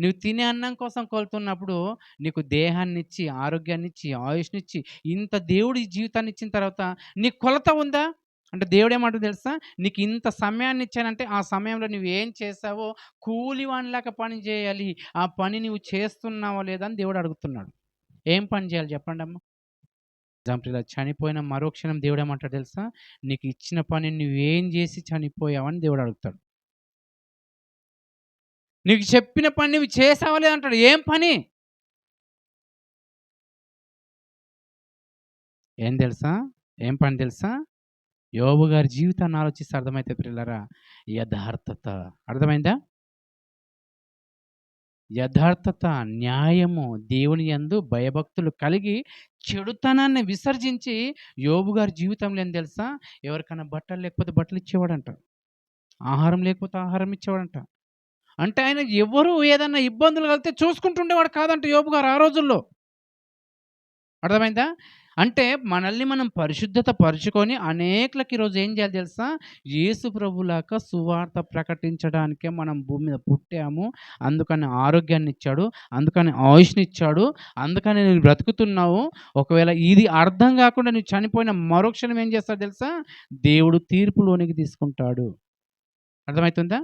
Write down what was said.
నువ్వు తినే అన్నం కోసం కొలుతున్నప్పుడు నీకు దేహాన్నిచ్చి, ఆరోగ్యాన్నిచ్చి, ఆయుష్‌నిచ్చి ఇంత దేవుడు ఈ జీవితాన్ని ఇచ్చిన తర్వాత నీకు కొలత ఉందా? అంటే దేవుడేమంటాడో తెలుసా? నీకు ఇంత సమయాన్ని ఇచ్చానంటే ఆ సమయంలో నువ్వు ఏం చేశావో కూలివానిలాగా పని చేయాలి. ఆ పని నువ్వు చేస్తున్నావా లేదా అని దేవుడు అడుగుతున్నాడు. ఏం పని చేయాలి చెప్పండమ్మా? ఎగ్జాంపుల్ ఇలా చనిపోయిన మరో క్షణం దేవుడేమంటాడో తెలుసా? నీకు ఇచ్చిన పని నువ్వేం చేసి చనిపోయావని దేవుడు అడుగుతాడు. నీకు చెప్పిన పని నువ్వు చేసావా లేదా అంటాడు. ఏం పని? ఏం తెలుసా? ఏం పని తెలుసా? యోబు గారి జీవితాన్ని ఆలోచిస్తే అర్థమైతే పిల్లరా యథార్థత. అర్థమైందా? యథార్థత, న్యాయము, దేవుని యందు భయభక్తులు కలిగి చెడుతనాన్ని విసర్జించి యోబు గారి జీవితంలో ఏం తెలుసా? ఎవరికైనా బట్టలు లేకపోతే బట్టలు ఇచ్చేవాడంట. ఆహారం లేకపోతే ఆహారం ఇచ్చేవాడంట. అంటే ఆయన ఎవరు ఏదన్నా ఇబ్బందులు కలిగితే చూసుకుంటుండేవాడు కాదంట యోబు గారు ఆ రోజుల్లో. అర్థమైందా? అంటే మనల్ని మనం పరిశుద్ధత పరుచుకొని అనేకులకి ఈరోజు ఏం చేయాలి తెలుసా? యేసు ప్రభులాక సువార్త ప్రకటించడానికే మనం భూమి మీద పుట్టాము. అందుకని ఆరోగ్యాన్ని ఇచ్చాడు అందుకని ఆయుష్‌నిచ్చాడు. అందుకని నేను బ్రతుకుతున్నావు. ఒకవేళ ఇది అర్థం కాకుండా నువ్వు చనిపోయిన మరోక్షణం ఏం చేస్తాడు తెలుసా? దేవుడు తీర్పులోనికి తీసుకుంటాడు. అర్థమవుతుందా